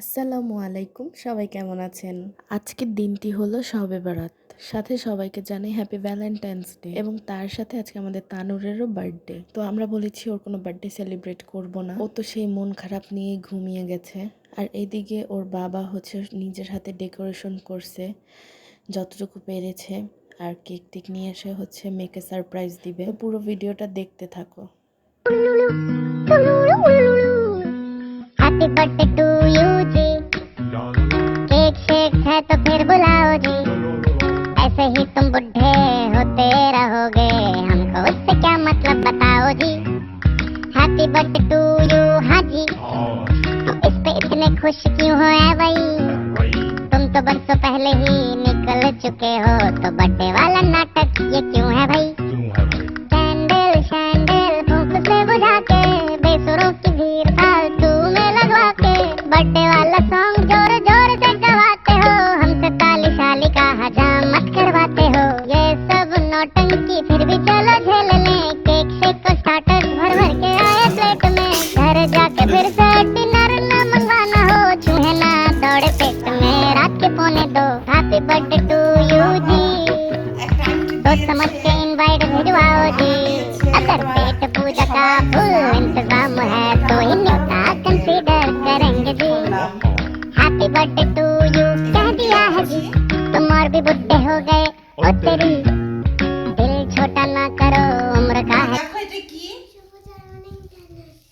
আসসালামু আলাইকুম সবাই কেমন আছেন? আজকের দিনটি হলো সবে বারাত। সাথে সবাইকে জানাই হ্যাপি ভ্যালেন্টাইন্স ডে এবং তার সাথে আজকে আমাদের তানুরেরও বার্থডে তো আমরা বলেছি ওর কোনো বার্থডে সেলিব্রেট করব না। ও তো সেই মন খারাপ নিয়ে ঘুমিয়ে গেছে। আর এদিকে ওর বাবা হচ্ছে নিজের হাতে ডেকোরেশন করছে যতটুকু পেরেছে। আর কেক টেক নিয়ে এসে হচ্ছে মেয়েকে সারপ্রাইজ দিবে। পুরো ভিডিওটা দেখতে থাকো। Happy birthday to बुलाओ जी ऐसे ही तुम बुढ़े होते रहोगे हमको उससे क्या मतलब बताओ जी हैप्पी बर्थडे टू यू हाँ जी तो इस पे इतने खुश क्यों हो है भाई? तुम तो बरसों पहले ही निकल चुके हो तो बर्थडे वाला नाटक ये क्यों है भाई? कैंडल शैंडल फूंक से बुझा के बेसुरों की भीड़ फालतू में लगवा के बर्थडे वाला सॉन्ग के पौने दो हैप्पी बर्थडे टू यू जी तो समझ के इनवाइट भिजवाओ जी अगर पेट पूजा का फुल इंतजाम है तो इन्हीं का कंसीडर करेंगे जी हैप्पी बर्थडे टू यू कह दिया है जी तुम और भी बुढ़े हो गए और तेरी दिल छोटा ना करो उम्र का है দেখো এটা কি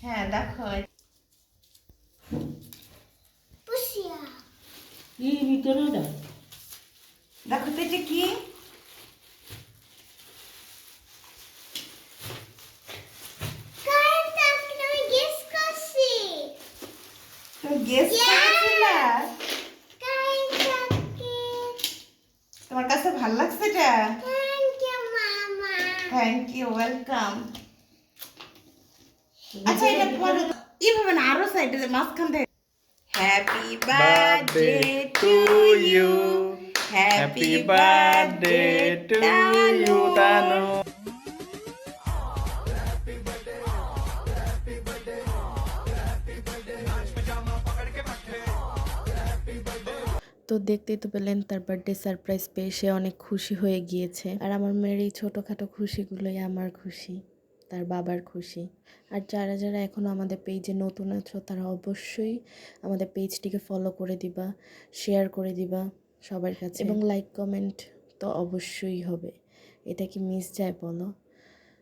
হ্যাঁ দেখো এই ভিতরে দেখো তো এটা কি? তুমি তোমার কাছে ভালো লাগছে এটা? থ্যাংক ইউ ওয়েলকাম আচ্ছা এটা পরে এইভাবে না আরও সাইডে মাঝখান থেকে happy birthday to you happy birthday to you Tanu তো দেখতেই তো পেলেন তার বার্থডে সারপ্রাইজ পেয়ে সে অনেক খুশি হয়ে গিয়েছে। আর আমার মেয়ের এই ছোটোখাটো খুশিগুলোই আমার খুশি। তার বাবার খুশি। আর যারা যারা এখনও আমাদের পেজে নতুন আছো তারা অবশ্যই আমাদের পেজটিকে ফলো করে দিবা শেয়ার করে দিবা সবার কাছে। এবং লাইক কমেন্ট তো অবশ্যই হবে। এটা কি মিস যায় বলো?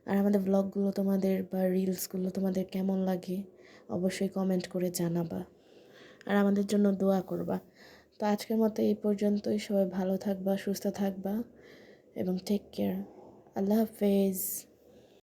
আর আমাদের ব্লগগুলো তোমাদের বা রিলসগুলো তোমাদের কেমন লাগে অবশ্যই কমেন্ট করে জানাবা। আর আমাদের জন্য দোয়া করবা। তো আজকের মতো এই পর্যন্তই। সবাই ভালো থাকবা সুস্থ থাকবা এবং টেক কেয়ার আল্লাহ হাফেজ।